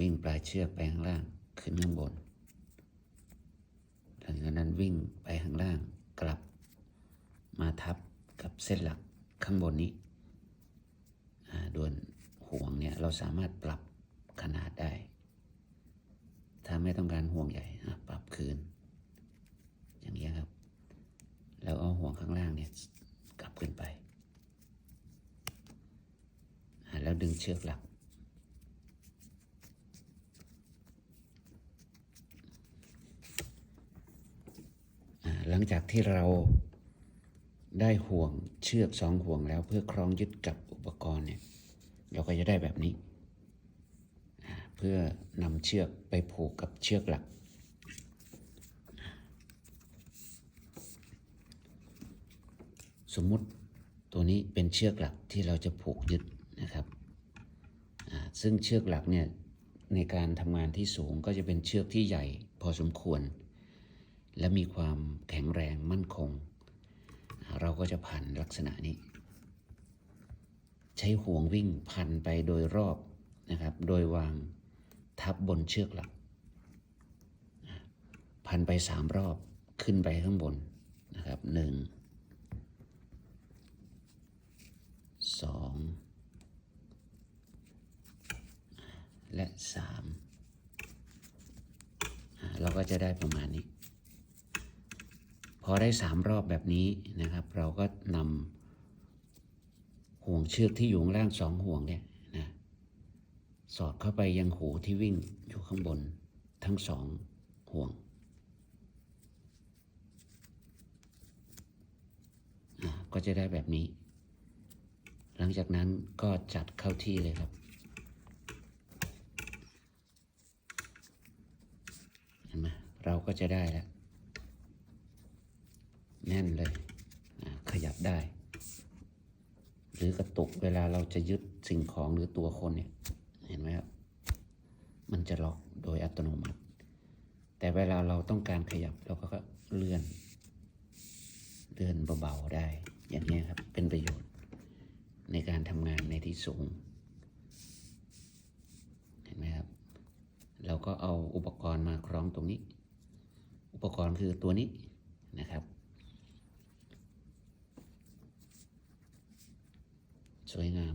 วิ่งปลายเชือกไปข้างล่างขึ้นข้างบนหลังจากนั้นวิ่งไปข้างล่างกลับ มาทับกับเส้นหลักข้างบนนี้อ่าโดยห่วงเนี่ยเราสามารถปรับขนาดได้ ถ้าไม่ต้องการห่วงใหญ่ปรับคืน อย่างนี้ยครับ แล้วเอาห่วงข้างล่างเนี่ยกลับขึ้นไป แล้วดึงเชือกหลัก อ่า หลังจากที่เราได้ห่วงเชือกสองห่วงแล้วเพื่อคล้องยึดกับอุปกรณ์เนี่ยเราก็จะได้แบบนี้ เพื่อนำเชือกไปผูกกับเชือกหลัก สมมุติตัวนี้เป็นเชือกหลักที่เราจะผูกยึดนะครับซึ่งเชือกหลักเนี่ยในการทำงานที่สูงก็จะเป็นเชือกที่ใหญ่พอสมควร และมีความแข็งแรงมั่นคง เราก็จะพันลักษณะนี้ ใช้ห่วงวิ่งพันไปโดยรอบนะครับ โดยวางทับบนเชือกหลัก พันไปสามรอบขึ้นไปข้างบนนะครับหนึ่งสองและสามเราก็จะได้ประมาณนี้ พอได้สามรอบแบบนี้นะครับ เราก็นำห่วงเชือกที่อยู่ข้างล่างสองห่วงเนี่ยนะสอดเข้าไปยังหูที่วิ่งอยู่ข้างบนทั้งสองห่วงก็จะได้แบบนี้ หลังจากนั้นก็จัดเข้าที่เลยครับ เห็นไหมเราก็จะได้แล้ว น่นเลยขยับได้ หรือกระตุกเวลาเราจะยึดสิ่งของหรือตัวคนเนี่ย เห็นไหมครับ มันจะล็อกโดยอัตโนมัติ แต่เวลาเราต้องการขยับเราก็เลื่อน เลื่อนเบาๆได้ อย่างนี้ครับ เป็นประโยชน์ ในการทำงานในที่สูง เห็นไหมครับ เราก็เอาอุปกรณ์มาคล้องตรงนี้ อุปกรณ์คือตัวนี้นะครับ สวยงาม